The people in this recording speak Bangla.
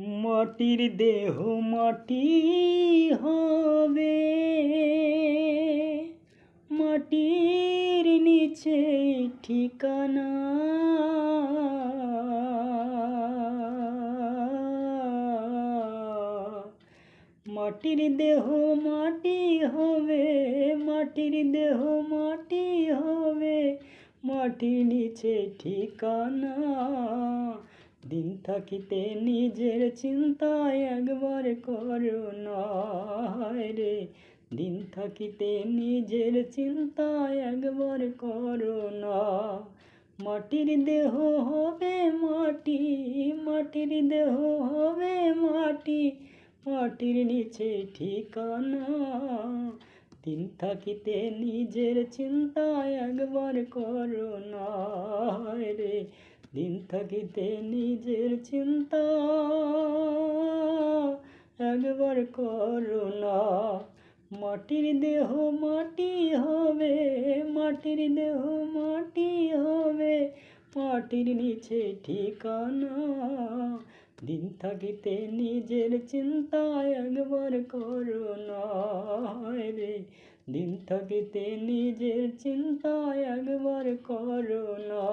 মাটির দেহ মাটি হবে। মাটির নিচে ঠিকানা মাটির দেহ মাটি হবে। মাটির দেহ মাটি হবে। মাটির নিচে ঠিকানা থাকিতে নিজের চিন্তায় একবার করো না রে। দিন থাকিতে নিজের চিন্তায় একবার করো না মাটির দেহ হবে মাটি, মাটির দেহ হবে মাটি, মাটির নিচে ঠিকানা। দিন থাকিতে নিজের চিন্তা একবার করো না রে। দিন থাকিতে নিজের চিন্তা একবার করো না। মাটির দেহ মাটি হবে, মাটির দেহ মাটি হবে, মাটির নিচে ঠিকানা। দিন থাকিতে নিজের চিন্তা একবার করো না। রে, দিন থাকিতে নিজের চিন্তা একবার করো না।